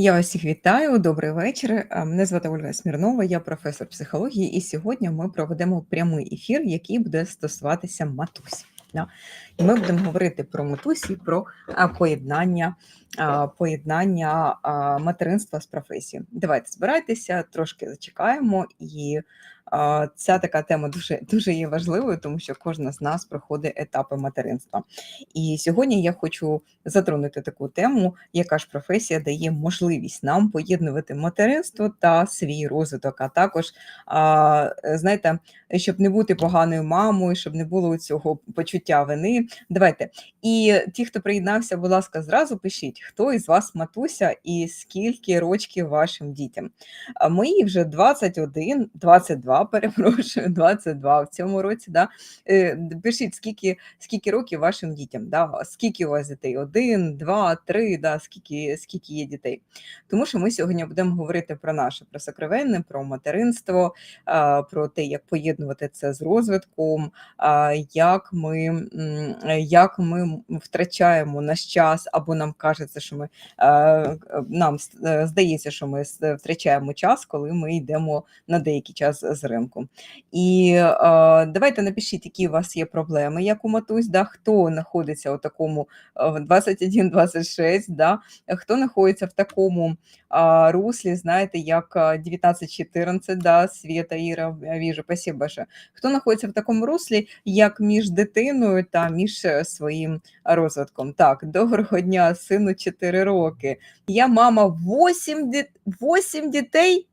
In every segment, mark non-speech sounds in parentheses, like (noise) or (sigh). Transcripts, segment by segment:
Я вас всіх вітаю, добрий вечір. Е, Мене звати Ольга Смірнова, я професор психології, і сьогодні ми проведемо прямий ефір, який буде стосуватися матусі. І ми будемо говорити про матусі, про поєднання, поєднання материнства з професією. Давайте збирайтеся, трошки зачекаємо і. Ця така тема дуже дуже є важливою, тому що кожна з нас проходить етапи материнства. І сьогодні я хочу затронути таку тему, яка ж професія дає можливість нам поєднувати материнство та свій розвиток, а також, знаєте, щоб не бути поганою мамою, щоб не було цього почуття вини. Давайте. І ті, хто приєднався, будь ласка, зразу пишіть, хто із вас матуся і скільки рочків вашим дітям. Мої вже 21, 22, (laughs) перепрошую, 22 в цьому році. Да? Е, Пишіть, скільки, скільки років вашим дітям, да? скільки у вас дітей? Один, два, три, да? скільки, скільки є дітей. Тому що ми сьогодні будемо говорити про наше, про сокровенне, про материнство, про те, як поєднувати це з розвитком, як ми, як ми втрачаємо наш час, або нам кажеться, що ми нам е, здається, що ми втрачаємо час, коли ми йдемо на деякий час з ринку. І е, давайте напишіть, які у вас є проблеми, як у матусь, да? хто знаходиться у такому е, 21-26, да? хто знаходиться в такому а, руслі, знаєте, як а, 19-14, да? Света, Іра, я віжу, спасибо большое. Хто знаходиться в такому руслі, як між дитиною та між е, своїм розвитком. Так, доброго дня, сину 4 роки. Я мама 8, діт... 8 дітей.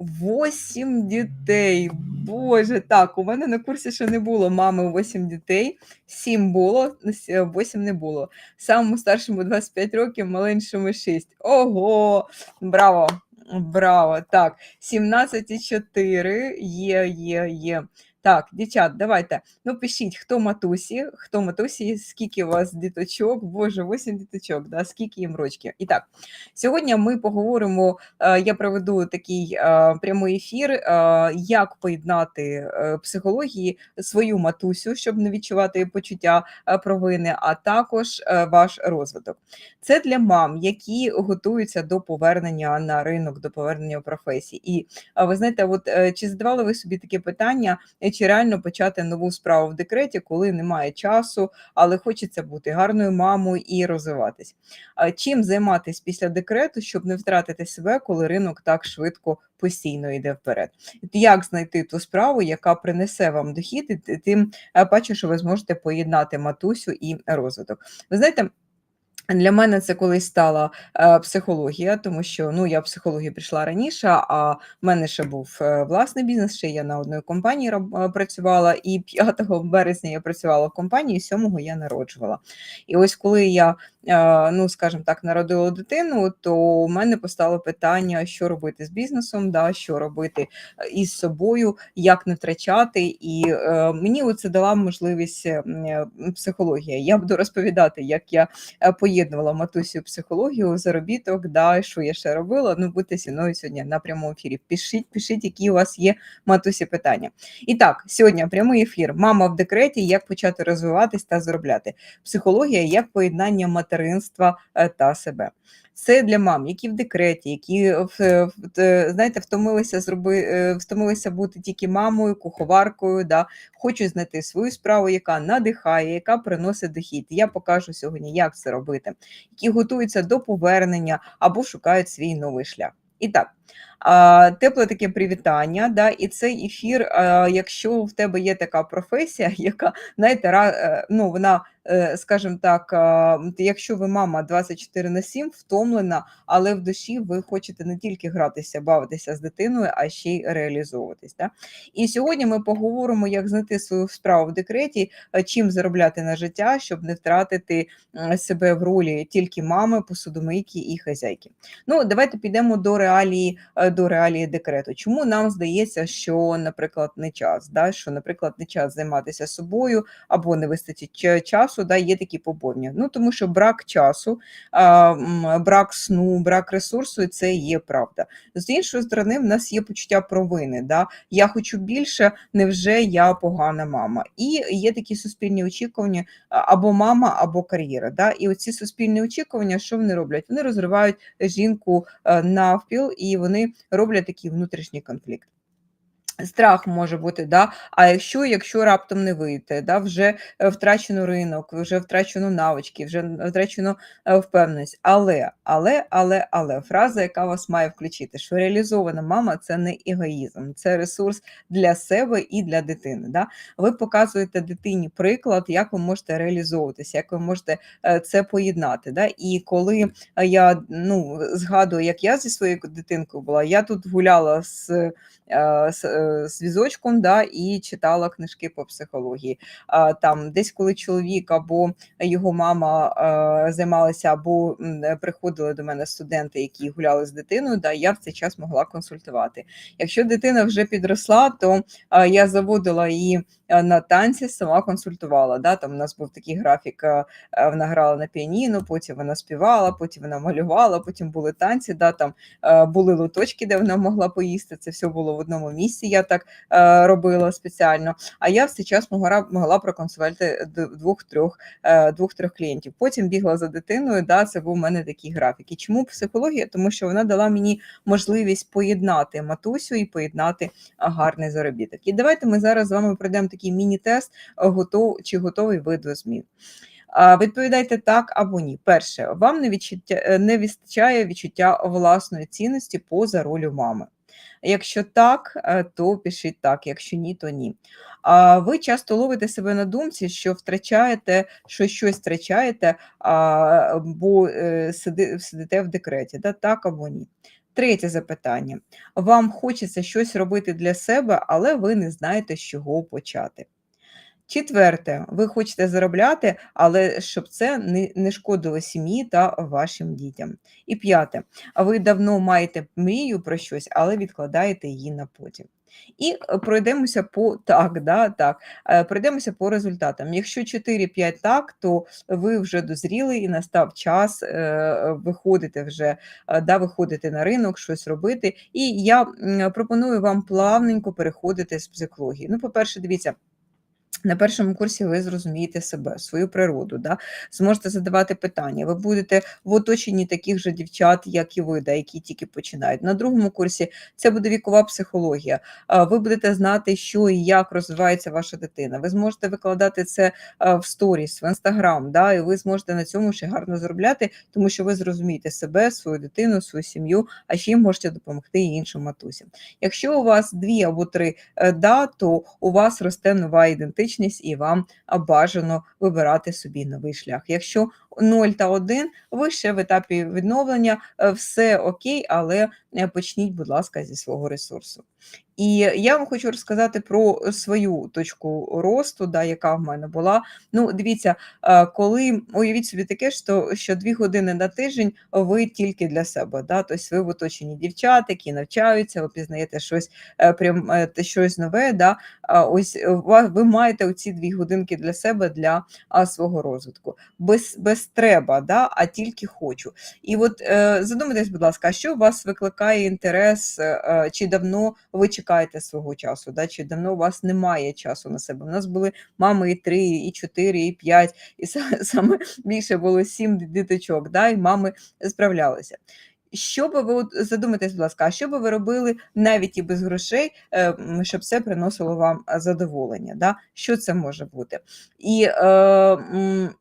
8 дітей. Боже, так, у мене на курсі ще не було мами восім дітей, сім було, восім не було. Самому старшому 25 років, маленькому 6. Ого! Браво! Браво! Так, 17,4 є, є, є. Так, дівчат, давайте. Ну, пишіть, хто матусі, хто матусі, скільки у вас діточок, боже, 8 діточок, да, скільки їм рочків. І так, сьогодні ми поговоримо, е, я проведу такий е, прямий ефір, е, як поєднати психології свою матусю, щоб не відчувати почуття провини, а також ваш розвиток. Це для мам, які готуються до повернення на ринок, до повернення професії. І ви знаєте, от чи задавали ви собі таке питання, чи реально почати нову справу в декреті, коли немає часу, але хочеться бути гарною мамою і розвиватись? Чим займатися після декрету, щоб не втратити себе, коли ринок так швидко постійно йде вперед? Як знайти ту справу, яка принесе вам дохід, і тим е, паче, що ви зможете поєднати матусю і розвиток? Ви знаєте. Для мене це колись стала е, психологія, тому що ну я в психологію прийшла раніше, а в мене ще був е, власний бізнес. Ще я на одній компанії роб- е, працювала, і (laughs) 5 березня я працювала в компанії, 7 я народжувала. І ось коли я, е, ну скажімо так, народила дитину, то у мене постало питання, що робити з бізнесом, да, що робити е, із собою, як не втрачати. І е, мені це дала можливість е, психологія. Я буду розповідати, як я е, поєднувала матусю психологію, заробіток, да, що я ще робила. Ну, будьте зі мною сьогодні на прямому ефірі. Пишіть, пишіть, які у вас є матусі питання. І так, сьогодні прямий ефір. Мама в декреті, як почати розвиватись та заробляти. Психологія як поєднання материнства е, та себе. Це для мам, які в декреті, які т- знаєте, втомилися зроби, е, втомилися бути тільки мамою, куховаркою, да, хочуть знайти свою справу, яка надихає, яка приносить дохід. Я покажу сьогодні, як це робити, які готуються до повернення або шукають свій новий шлях. І так, тепле таке привітання. Да, і цей ефір, якщо в тебе є така професія, (laughs) яка, знаєте, е, ну, вона, е, скажімо так, якщо ви мама 24 на 7, втомлена, але в душі ви хочете не тільки гратися, бавитися з дитиною, а ще й реалізовуватись. Да? І сьогодні ми поговоримо, як знайти свою справу в декреті, е, чим заробляти на життя, щоб не втратити себе в ролі тільки мами, посудомийки і хазяйки. Ну, давайте підемо до реалії е, до реалії декрету. Чому нам здається, що, наприклад, не час, да? що, наприклад, не час займатися собою або не вистачить часу, да? є такі побоювання. Ну, тому що брак часу, брак сну, брак ресурсу, це є правда. З іншої сторони, в нас є почуття провини. Да? Я хочу більше, невже я погана мама? І є такі суспільні очікування або мама, або кар'єра. Да? І оці суспільні очікування, що вони роблять? Вони розривають жінку е, навпіл, і вони роблять такий внутрішній конфлікт. Страх може бути, да. А якщо, якщо раптом не вийти, да, вже е, втрачено ринок, вже втрачено навички, вже втрачено е, впевненість. Але, але, але, але фраза, яка вас має включити, що реалізована мама це не егоїзм, це ресурс для себе і для дитини. Да? Ви показуєте дитині приклад, як ви можете реалізовуватися, як ви можете е, це поєднати. Да? І коли я ну, згадую, як я зі своєю дитинкою була, я тут гуляла з з, з візочком да, і читала книжки по психології. Там десь коли чоловік або його мама займалися, або приходили до мене студенти, які гуляли з дитиною, да, я в цей час могла консультувати. Якщо дитина вже підросла, то я заводила її на танці, сама консультувала. Да? Там у нас був такий графік, вона грала на піаніно, потім вона співала, потім вона малювала, потім були танці, да, там були лоточки, де вона могла поїсти. Це все було в одному місці. Я так е, робила спеціально. А я в цей час могла, могла проконсультувати двох-трьох е, двох-трьох клієнтів. Потім бігла за дитиною. Да, це був у мене такий графік. І чому психологія? Тому що вона дала мені можливість поєднати матусю і поєднати гарний заробіток. І давайте ми зараз з вами пройдемо такий міні-тест, е, готов, чи готовий ви до змін. Відповідайте так або ні. Перше, вам не, відчуття, е, не вистачає відчуття власної цінності поза ролю мами. Якщо так, е, то пишіть так, якщо ні, то ні. А ви часто ловите себе на думці, що втрачаєте, що щось втрачаєте, а, бо е, сиди, сидите в декреті, да? так або ні. Третє запитання. Вам хочеться щось робити для себе, але ви не знаєте, з чого почати. Четверте, ви хочете заробляти, але щоб це не, шкодило сім'ї та вашим дітям. І п'яте, ви давно маєте мрію про щось, але відкладаєте її на потім. І е, пройдемося по так, да, так, е, пройдемося по результатам. Якщо 4-5 так, то ви вже дозріли і настав час е, виходити вже, да, виходити на ринок, щось робити. І я пропоную вам плавненько переходити з психології. Ну, по-перше, дивіться. На першому курсі ви зрозумієте себе, свою природу, да? зможете задавати питання. Ви будете в оточенні таких же дівчат, як і ви, да, які тільки починають. На другому курсі це буде вікова психологія. Ви будете знати, що і як розвивається ваша дитина. Ви зможете викладати це в сторіс, в інстаграм, да? і ви зможете на цьому ще гарно заробляти, тому що ви зрозумієте себе, свою дитину, свою сім'ю, а ще й можете допомогти іншим матусям. Якщо у вас дві або три е, да, то у вас росте нова ідентичність і вам бажано вибирати собі новий шлях. Якщо 0 та 1, ви ще в етапі відновлення, е, все окей, але е, почніть, будь ласка, зі свого ресурсу. І я вам хочу розказати про свою точку росту, да, яка в мене була. Ну, дивіться, е, коли уявіть собі таке, що, що дві години на тиждень ви тільки для себе. Да? Тобто ви в оточенні дівчат, які навчаються, ви пізнаєте щось прям щось нове. Да? Ось ви маєте оці дві годинки для себе для свого розвитку. Без, без треба, да? а тільки хочу. І от е, задумайтесь, будь ласка, що у вас викликає інтерес, е, е, чи давно ви чекаєте свого часу, да? чи давно у вас немає часу на себе? У нас були мами і три, і чотири, і п'ять, і (laughs) саме більше було сім діточок, да? і мами справлялися. Що би ви задумайтесь, будь ласка, що би ви робили навіть і без грошей, щоб це приносило вам задоволення? Да? Що це може бути? І е,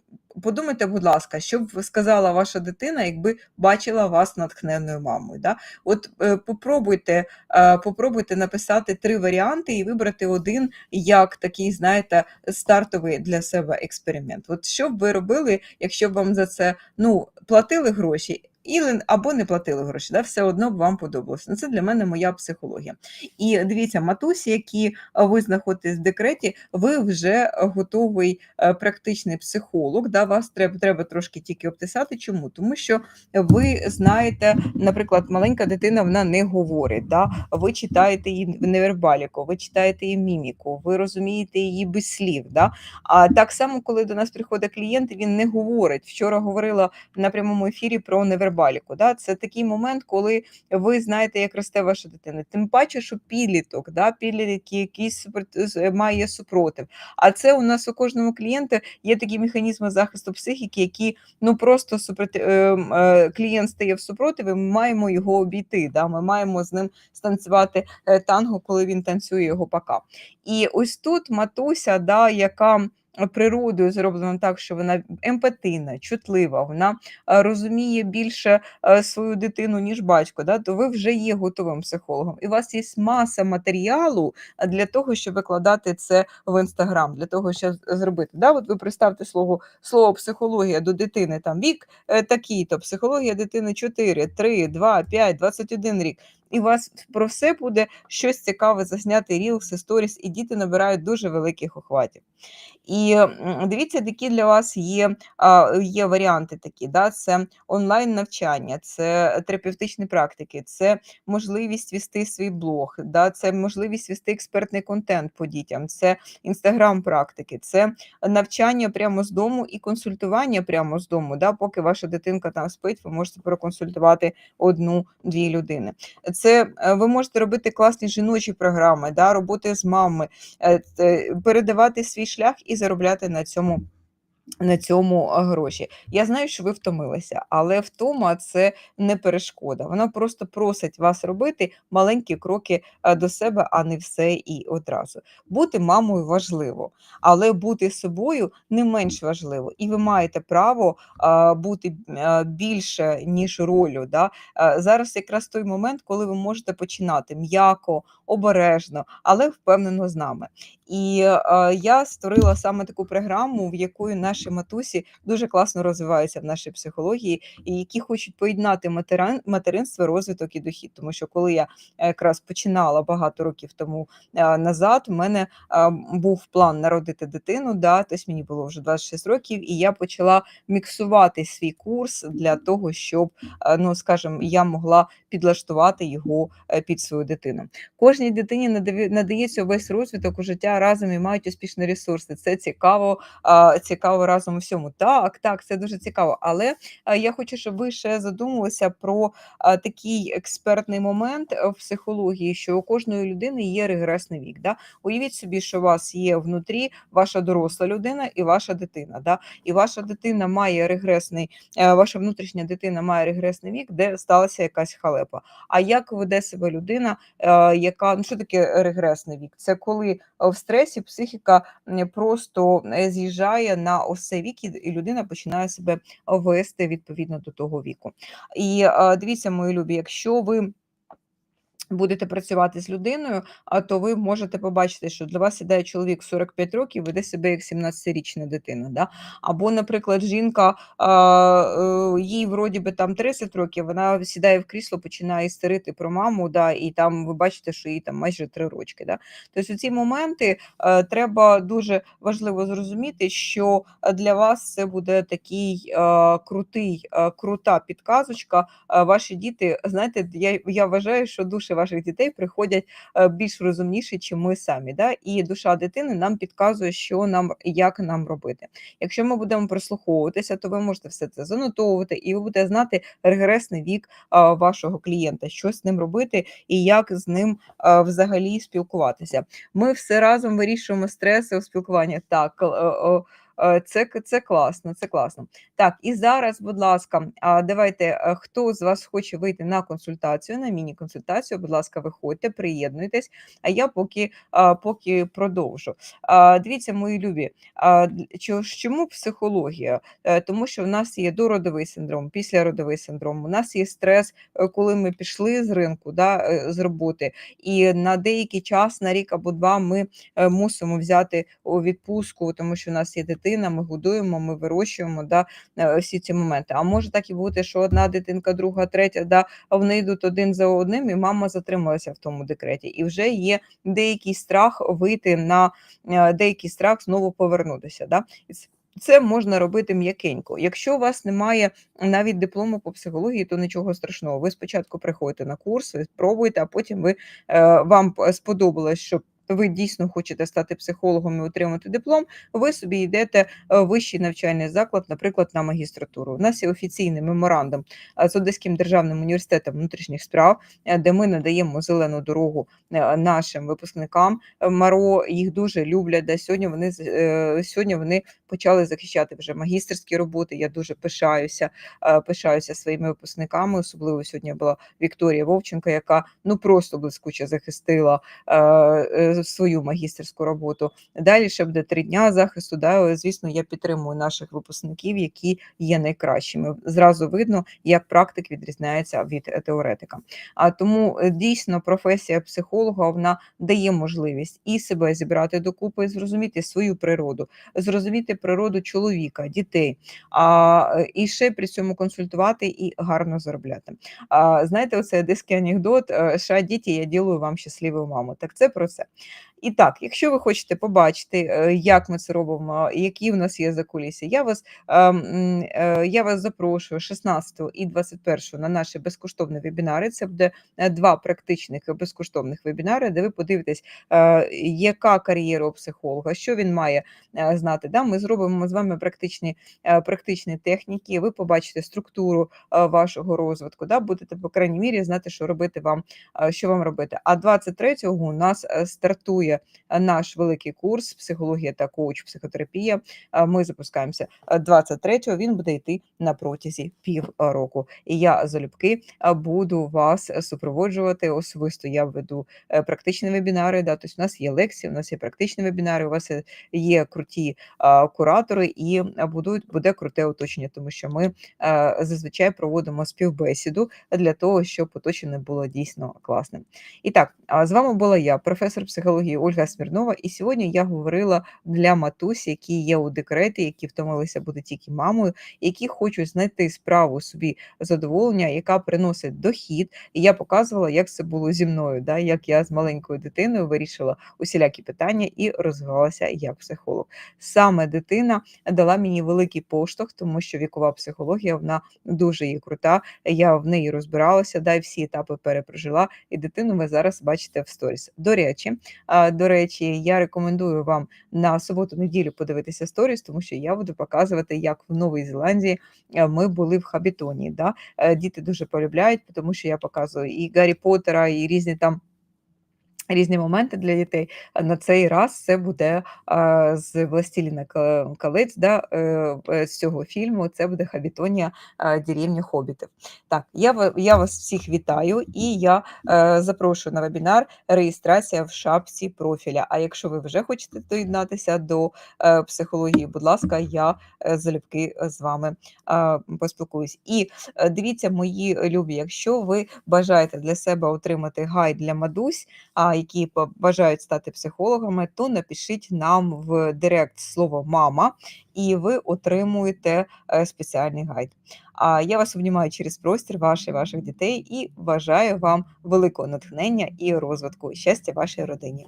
подумайте, будь ласка, що б сказала ваша дитина, якби бачила вас натхненною мамою. Да? От е, попробуйте, е, попробуйте написати три варіанти і вибрати один як такий, знаєте, стартовий для себе експеримент. От що б ви робили, якщо б вам за це ну, платили гроші? Іли або не платили гроші, да, все одно б вам подобалося. Ну, це для мене моя психологія. І дивіться, матусі, які ви знаходитесь в декреті, ви вже готовий е, практичний психолог. Да, Вас треба треба трошки тільки обтисати. Чому? Тому що ви знаєте, наприклад, маленька дитина вона не говорить. Да? Ви читаєте її невербаліку, ви читаєте її міміку, ви розумієте її без слів. Да? А так само, коли до нас приходить клієнт, він не говорить. Вчора говорила на прямому ефірі про невербаліку. Да? Це такий момент, коли ви знаєте, як росте ваша дитина. Тим паче, що підліток, да? підліток, який має супротив. А це у нас у кожному клієнта є такі механізми захисту психіки, які ну просто супротив ем, е, клієнт стає в супротиві, ми маємо його обійти. Да? Ми маємо з ним станцювати е, танго, коли він танцює його пока. І ось тут матуся, да, яка природою зроблено так, що вона емпатійна, чутлива, вона розуміє більше свою дитину, ніж батько, да, то ви вже є готовим психологом. І у вас є маса матеріалу для того, щоб викладати це в інстаграм, для того, щоб зробити. Да, От ви представте слово слово психологія до дитини, там вік е, такий-то, психологія дитини 4, 3, 2, 5, 21 рік. І у вас про все буде щось цікаве засняти рілси, сторіс, і діти набирають дуже великих охватів. І дивіться, які для вас є є варіанти такі. Да? Це онлайн-навчання, це терапевтичні практики, це можливість вести свій блог, да? це можливість вести експертний контент по дітям, це інстаграм-практики, це навчання прямо з дому і консультування прямо з дому. Да? Поки ваша дитинка там спить, ви можете проконсультувати одну-дві людини. Це е, ви можете робити класні жіночі програми, да? роботи з мамами, е, передавати свій шлях і заробляти на цьому на цьому гроші. Я знаю, що ви втомилися, але втома це не перешкода. Вона просто просить вас робити маленькі кроки до себе, а не все і одразу. Бути мамою важливо, але бути собою не менш важливо. І ви маєте право бути більше, ніж ролю. Да? Зараз якраз той момент, коли ви можете починати м'яко, обережно, але впевнено з нами. І я створила саме таку програму, в якої наші матусі дуже класно розвиваються в нашій психології, і які хочуть поєднати материн, материнство, розвиток і дохід. Тому що коли я якраз починала багато років тому назад, у мене був план народити дитину. Да, тобто мені було вже 26 років, і я почала міксувати свій курс для того, щоб ну скажімо, я могла підлаштувати його е, під свою дитину. Кожній дитині надається весь розвиток у життя разом і мають успішні ресурси. Це цікаво, цікаво разом у всьому. Так, так, це дуже цікаво. Але я хочу, щоб ви ще задумалися про такий експертний момент в психології, що у кожної людини є регресний вік. Да? Уявіть собі, що у вас є внутрі ваша доросла людина і ваша дитина. Да? І ваша дитина має регресний, е, ваша внутрішня дитина має регресний вік, де сталася якась халепа. А як веде себе людина, е, яка ну що таке регресний вік? Це коли в стресі психіка просто е, з'їжджає на ось цей вік, і людина починає себе вести відповідно до того віку. І дивіться, мої любі, якщо ви будете працювати з людиною, а то ви можете побачити, що для вас сідає чоловік 45 років, веде себе як 17-річна дитина. Да? Або, наприклад, жінка, е, їй вроді би там 30 років, вона сідає в крісло, починає істерити про маму, да, і там ви бачите, що їй там майже 3 рочки. Да? Тобто ці моменти е, треба дуже важливо зрозуміти, що для вас це буде такий а, крутий, а, крута підказочка. А, ваші діти, знаєте, я, я вважаю, що дуже ваших дітей приходять е, більш розумніші, ніж ми самі. Да? І душа дитини нам підказує, що нам як нам робити. Якщо ми будемо прислуховуватися, то ви можете все це занотовувати, і ви будете знати регресний вік вашого клієнта, що з ним робити і як з ним взагалі спілкуватися. Ми все разом вирішуємо стреси у спілкуванні. Так. Е, це це класно, це класно. Так, і зараз, будь ласка, давайте, е, хто з вас хоче вийти на консультацію, на міні-консультацію, будь ласка, виходьте, приєднуйтесь, а я поки поки продовжу. Дивіться, мої любі, чому психологія? Е, тому що в нас є дородовий синдром, післяродовий синдром, у нас є стрес, коли ми пішли з ринку, да, з роботи, і на деякий час, на рік або два, ми мусимо взяти відпустку, тому що у нас є дитина дитина, ми годуємо, ми вирощуємо да, е, всі ці моменти. А може так і бути, що одна дитинка, друга, третя, да, а вони йдуть один за одним, і мама затрималася в тому декреті. І вже є деякий страх вийти на е, деякий страх знову повернутися. Да? Це можна робити м'якенько. Якщо у вас немає навіть диплому по психології, то нічого страшного. Ви спочатку приходите на курс, ви спробуєте, а потім ви е, вам сподобалось, що ви дійсно хочете стати психологом і отримати диплом, ви собі йдете е, в вищий навчальний заклад, наприклад, на магістратуру. У нас є офіційний меморандум е, з Одеським державним університетом внутрішніх справ, е, де ми надаємо зелену дорогу нашим випускникам. МАРО їх дуже люблять. Да, сьогодні вони сьогодні вони почали захищати вже магістерські роботи. Я дуже пишаюся, е, пишаюся своїми випускниками. Особливо сьогодні була Вікторія Вовченко, яка ну просто блискуче захистила е, е, свою магістерську роботу. Далі ще буде три дня захисту. Да, звісно, я підтримую наших випускників, які є найкращими. Зразу видно, як практик відрізняється від теоретика. А тому дійсно професія психолога вона дає можливість і себе зібрати докупи, зрозуміти свою природу, зрозуміти природу чоловіка, дітей, а е, і ще при цьому консультувати і гарно заробляти. А, знаєте, оце одеський анекдот, е, ша діти, я ділю вам щасливу маму. Так це про це. І так, якщо ви хочете побачити, е, як ми це робимо, які в нас є закулісся, я вас, ем, е, я вас запрошую 16 і 21 на наші безкоштовні вебінари. Це буде е, два практичних безкоштовних вебінари, де ви подивитесь, е, яка кар'єра у психолога, що він має е, знати. Да? Ми зробимо з вами практичні, е, практичні техніки, ви побачите структуру е, вашого розвитку, да? будете, по крайній мірі, знати, що робити вам, е, що вам робити. А 23-го у нас е, стартує е, наш великий курс психологія та коуч психотерапія. Е, Ми запускаємося е, 23-го, він буде йти на протязі півроку. І я залюбки е, буду вас е, супроводжувати особисто. Я веду е, практичні вебінари. Да, тобто у нас є лекції, у нас є практичні вебінари, у вас е, є круті куратори і будуть буде круте оточення, тому що ми е, зазвичай проводимо співбесіду для того, щоб оточення було дійсно класним. І так, з вами була я, професор психології Ольга Смірнова, і сьогодні я говорила для матусь, які є у декреті, які втомилися бути тільки мамою, які хочуть знайти справу собі задоволення, яка приносить дохід. І я показувала, як це було зі мною, да, як я з маленькою дитиною вирішила усілякі питання і розвивалася як психолог. Саме дитина дала мені великий поштовх, тому що вікова психологія вона дуже є крута. Я в неї розбиралася, да, і всі етапи перепрожила. І дитину ви зараз бачите в сторіс. До речі, до речі, я рекомендую вам на суботу-неділю подивитися сторіс, тому що я буду показувати, як в Новій Зеландії е, ми були в Хабітоні. Да? Е, Діти дуже полюбляють, тому що я показую і Гаррі Поттера, і різні там. Різні моменти для дітей. На цей раз це буде а, з «Властеліна ка- колець, да, е, е, з цього фільму. Це буде Хабітонія а, деревня Хобітів. Так, я, я вас всіх вітаю і я е, запрошую на вебінар реєстрація в шапці профіля. А якщо ви вже хочете доєднатися до е, психології, будь ласка, я е, залюбки з вами а, поспілкуюсь. І е, дивіться, мої любі, якщо ви бажаєте для себе отримати гайд для мадусь, а, які бажають стати психологами, то напишіть нам в директ слово мама, і ви отримуєте е, спеціальний гайд. А я вас обнімаю через простір ваших ваших дітей і бажаю вам великого натхнення і розвитку щастя вашій родині.